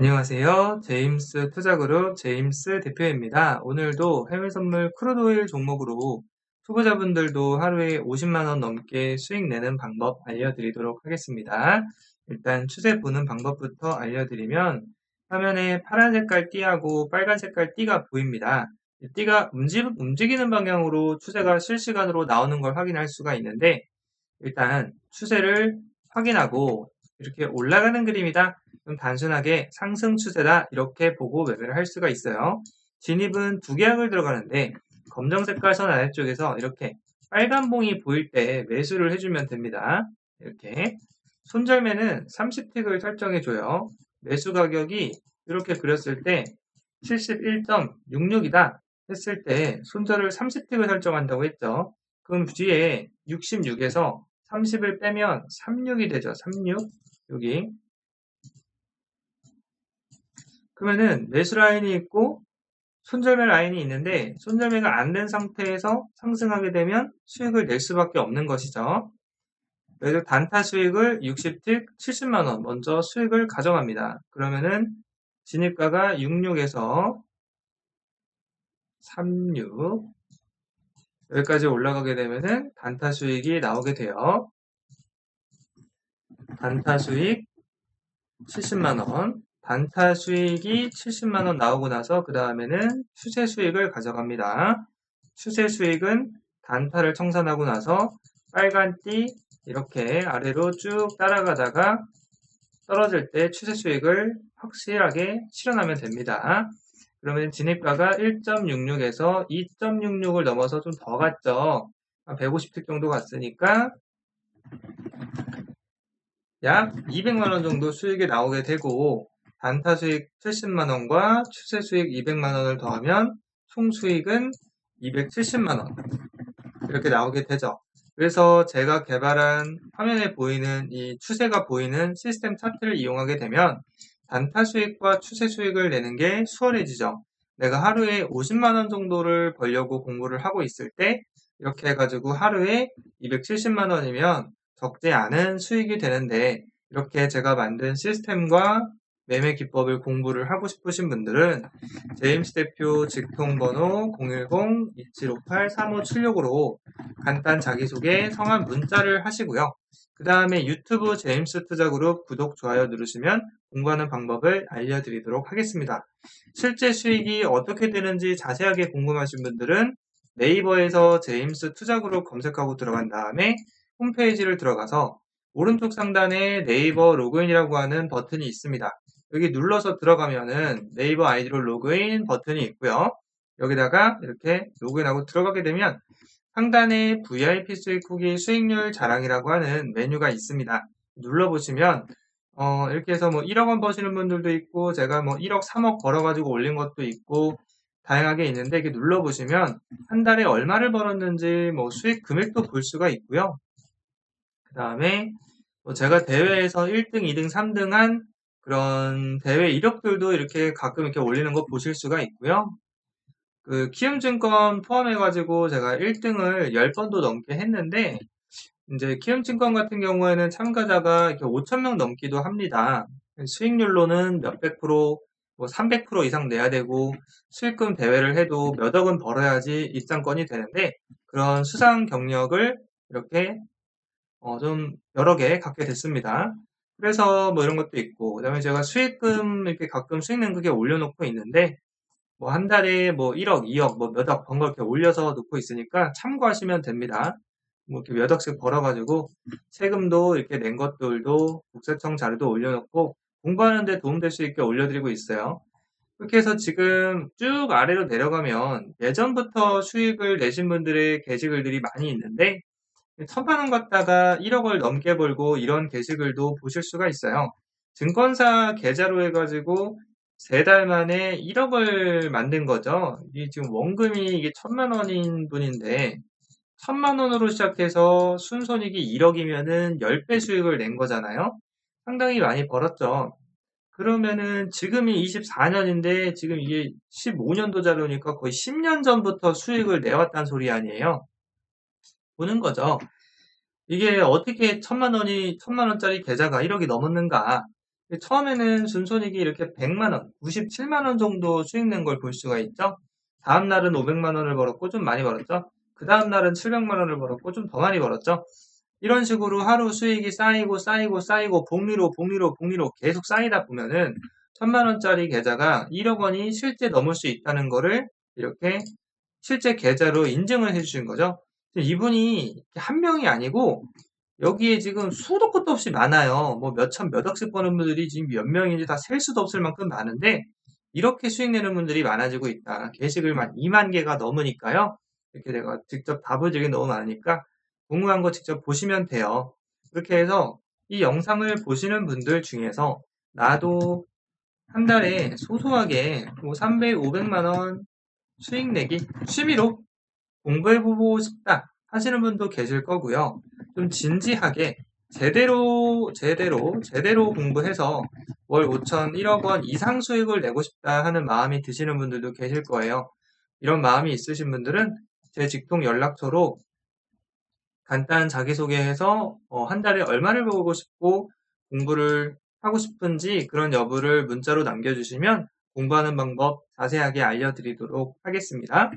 안녕하세요. 제임스 투자그룹 제임스 대표입니다. 오늘도 해외 선물 크루드오일 종목으로 투자자분들도 하루에 50만원 넘게 수익 내는 방법 알려드리도록 하겠습니다. 일단 추세 보는 방법부터 알려드리면 화면에 파란 색깔 띠하고 빨간 색깔 띠가 보입니다. 띠가 움직이는 방향으로 추세가 실시간으로 나오는 걸 확인할 수가 있는데 일단 추세를 확인하고 이렇게 올라가는 그림이다. 단순하게 상승 추세다 이렇게 보고 매매를 할 수가 있어요. 진입은 두 계약을 들어가는데 검정 색깔 선 아래쪽에서 이렇게 빨간 봉이 보일 때 매수를 해주면 됩니다. 이렇게 손절매는 30틱을 설정해줘요. 매수 가격이 이렇게 그렸을 때 71.66이다 했을 때 손절을 30틱을 설정한다고 했죠. 그럼 뒤에 66에서 30을 빼면 36이 되죠. 36 여기 그러면은 매수 라인이 있고 손절매 라인이 있는데 손절매가 안 된 상태에서 상승하게 되면 수익을 낼 수밖에 없는 것이죠. 그래서 단타 수익을 60틱 70만원 먼저 수익을 가져갑니다. 그러면은 진입가가 66에서 36 여기까지 올라가게 되면은 단타 수익이 나오게 돼요. 단타 수익 70만원 단타 수익이 70만원 나오고 나서 그 다음에는 추세 수익을 가져갑니다. 추세 수익은 단타를 청산하고 나서 빨간 띠 이렇게 아래로 쭉 따라가다가 떨어질 때 추세 수익을 확실하게 실현하면 됩니다. 그러면 진입가가 1.66에서 2.66을 넘어서 좀 더 갔죠. 150틱 정도 갔으니까 약 200만원 정도 수익이 나오게 되고 단타 수익 70만원과 추세 수익 200만원을 더하면 총 수익은 270만원 이렇게 나오게 되죠. 그래서 제가 개발한 화면에 보이는 이 추세가 보이는 시스템 차트를 이용하게 되면 단타 수익과 추세 수익을 내는 게 수월해지죠. 내가 하루에 50만원 정도를 벌려고 공부를 하고 있을 때 이렇게 해가지고 하루에 270만원이면 적지 않은 수익이 되는데 이렇게 제가 만든 시스템과 매매 기법을 공부를 하고 싶으신 분들은 제임스 대표 직통번호 010-2758-3576으로 간단 자기소개 성함 문자를 하시고요. 그 다음에 유튜브 제임스 투자그룹 구독, 좋아요 누르시면 공부하는 방법을 알려드리도록 하겠습니다. 실제 수익이 어떻게 되는지 자세하게 궁금하신 분들은 네이버에서 제임스 투자그룹 검색하고 들어간 다음에 홈페이지를 들어가서 오른쪽 상단에 네이버 로그인이라고 하는 버튼이 있습니다. 여기 눌러서 들어가면은 네이버 아이디로 로그인 버튼이 있고요. 여기다가 이렇게 로그인하고 들어가게 되면 상단에 VIP 수익 후기 수익률 자랑이라고 하는 메뉴가 있습니다. 눌러보시면 어, 이렇게 해서 뭐 1억 원 버시는 분들도 있고 제가 뭐 1억 3억 벌어가지고 올린 것도 있고 다양하게 있는데 이렇게 눌러보시면 한 달에 얼마를 벌었는지 뭐 수익 금액도 볼 수가 있고요. 그 다음에 뭐 제가 대회에서 1등, 2등, 3등 한 그런 대회 이력들도 이렇게 가끔 이렇게 올리는 거 보실 수가 있고요. 그 키움증권 포함해가지고 제가 1등을 10번도 넘게 했는데 이제 키움증권 같은 경우에는 참가자가 이렇게 5천명 넘기도 합니다. 수익률로는 몇백 프로, 뭐 300% 이상 내야 되고 수익금 대회를 해도 몇 억은 벌어야지 입장권이 되는데 그런 수상 경력을 이렇게 어, 좀 여러 개 갖게 됐습니다. 그래서 뭐 이런 것도 있고, 그 다음에 제가 수익금 이렇게 가끔 수익 낸 그게 올려놓고 있는데, 뭐 한 달에 뭐 1억, 2억, 뭐 몇 억 번거 이렇게 올려서 놓고 있으니까 참고하시면 됩니다. 뭐 이렇게 몇 억씩 벌어가지고 세금도 이렇게 낸 것들도 국세청 자료도 올려놓고 공부하는데 도움될 수 있게 올려드리고 있어요. 그렇게 해서 지금 쭉 아래로 내려가면 예전부터 수익을 내신 분들의 게시글들이 많이 있는데 천만 원 갖다가 1억을 넘게 벌고 이런 게시글도 보실 수가 있어요. 증권사 계좌로 해가지고 세 달 만에 1억을 만든 거죠. 이게 지금 원금이 이게 천만 원인 분인데 천만 원으로 시작해서 순손익이 1억이면은 10배 수익을 낸 거잖아요. 상당히 많이 벌었죠. 그러면은 지금이 24년인데 지금 이게 15년도 자료니까 거의 10년 전부터 수익을 내왔단 소리 아니에요. 보는 거죠. 이게 어떻게 천만 원이 천만 원짜리 계좌가 1억이 넘었는가? 처음에는 순손익이 이렇게 100만 원, 97만 원 정도 수익 낸 걸 볼 수가 있죠. 다음 날은 500만 원을 벌었고 좀 많이 벌었죠. 그 다음 날은 700만 원을 벌었고 좀 더 많이 벌었죠. 이런 식으로 하루 수익이 쌓이고 쌓이고 쌓이고 복리로 복리로 복리로 계속 쌓이다 보면은 천만 원짜리 계좌가 1억 원이 실제 넘을 수 있다는 거를 이렇게 실제 계좌로 인증을 해주신 거죠. 이분이 한 명이 아니고 여기에 지금 수도 끝도 없이 많아요. 뭐 몇천, 몇억씩 버는 분들이 지금 몇 명인지 다 셀 수도 없을 만큼 많은데 이렇게 수익 내는 분들이 많아지고 있다. 게시글 만 2만 개가 넘으니까요. 이렇게 내가 직접 답을 드리기 너무 많으니까 궁금한 거 직접 보시면 돼요. 그렇게 해서 이 영상을 보시는 분들 중에서 나도 한 달에 소소하게 뭐 300, 500만 원 수익 내기 취미로 공부해보고 싶다 하시는 분도 계실 거고요. 좀 진지하게 제대로 제대로 제대로 공부해서 월 5천 1억 원 이상 수익을 내고 싶다 하는 마음이 드시는 분들도 계실 거예요. 이런 마음이 있으신 분들은 제 직통 연락처로 간단 자기소개해서 어, 한 달에 얼마를 벌고 싶고 공부를 하고 싶은지 그런 여부를 문자로 남겨주시면 공부하는 방법 자세하게 알려드리도록 하겠습니다.